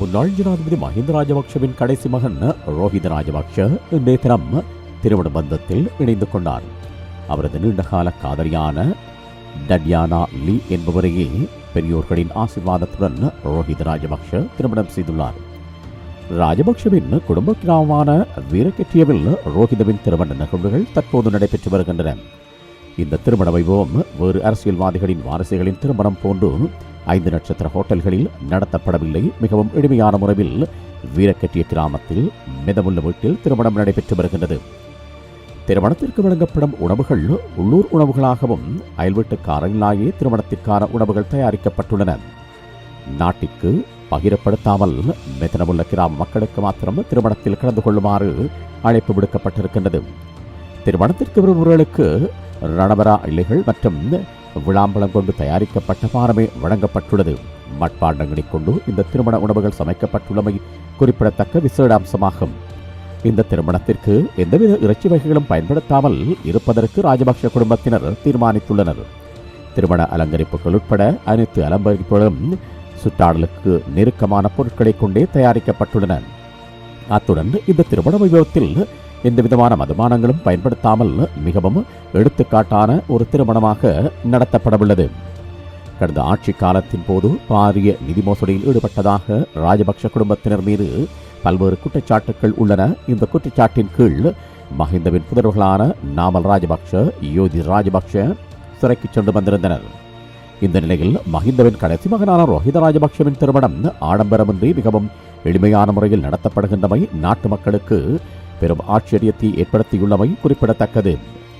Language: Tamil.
முன்னாள் ஜனாதிபதி மஹிந்த ராஜபக்ஷவின் கடைசி மகன் ரோஹித ராஜபக்ஷ இன்றைய தினம் திருமண பந்தத்தில் இணைந்து கொண்டார். அவரது நீண்டகால காதலியான டட்யானா லீ என்பவரையே பெரியோர்களின் ஆசீர்வாதத்துடன் ரோஹித ராஜபக்ஷ திருமணம் செய்துள்ளார். ராஜபக்ஷவின் குடும்ப கிராமமான வீரக்கெட்டியவில் ரோஹிதவின் திருமண நிகழ்வுகள் தற்போது நடைபெற்று வருகின்றன. இந்த திருமண வைபவம் வேறு அரசியல்வாதிகளின் வாரிசுகளின் திருமணம் போன்று ஐந்து நட்சத்திர ஹோட்டல்களில் நடத்தப்படவில்லை. மிகவும் எளிமையான முறையில் வீரக்கட்டிய கிராமத்தில் மிதமுள்ள வீட்டில் திருமணம் நடைபெற்று வருகின்றது. திருமணத்திற்கு வழங்கப்படும் உணவுகள் உள்ளூர் உணவுகளாகவும் அயல்வீட்டுக்காரர்களாயே திருமணத்திற்கான உணவுகள் தயாரிக்கப்பட்டுள்ளன. நாட்டிற்கு பகிரப்படுத்தாமல் மிதனமுள்ள கிராம மக்களுக்கு மாத்திரம் திருமணத்தில் கலந்து கொள்ளுமாறு அழைப்பு விடுக்கப்பட்டிருக்கின்றது. திருமணத்திற்கு வருபவர்களுக்கு ரணவரா இலைகள் மற்றும் விளாம்பழம் கொண்டு தயாரிக்கப்பட்ட பானமே வழங்கப்பட்டுள்ளது. மட்பாண்டங்களைக் கொண்டு இந்த திருமண உணவுகள் சமைக்கப்பட்டுள்ளமை குறிப்பிடத்தக்க விசேட அம்சமாகும் இந்த திருமணத்திற்கு எந்தவித இறைச்சி வகைகளும் பயன்படுத்தாமல் இருப்பதற்கு ராஜபக்ஷ குடும்பத்தினர் தீர்மானித்துள்ளனர். திருமண அலங்கரிப்புகள் உட்பட அனைத்து அலங்கரிப்புகளும் சுற்றாடலுக்கு நெருக்கமான பொருட்களை கொண்டே தயாரிக்கப்பட்டுள்ளன. அத்துடன் இந்த திருமண வைபவத்தில் எந்தவிதமான மதுமானங்களும் பயன்படுத்தாமல் மிகவும் எடுத்துக்காட்டான ஒரு திருமணமாக நடத்தப்படவுள்ளது. கடந்த ஆட்சி காலத்தின் போது பாரிய நிதி மோசடியில் ஈடுபட்டதாக ராஜபக்ஷ குடும்பத்தினர் மீது பல்வேறு குற்றச்சாட்டுகள் உள்ளன. இந்த குற்றச்சாட்டின் கீழ் மஹிந்தவின் புதல்வர்களான நாமல் ராஜபக்ஷ யோதி ராஜபக்ஷ சிறைக்கு சென்று வந்திருந்தனர். இந்த நிலையில் மஹிந்தவின் கடைசி மகனான ரோஹித ராஜபக்ஷவின் திருமணம் ஆடம்பரமின்றி மிகவும் எளிமையான முறையில் நடத்தப்படுகின்றமை நாட்டு மக்களுக்கு பெரும் ஆச்சரியத்தை ஏற்படுத்தியுள்ளமை குறிப்பிடத்தக்கது.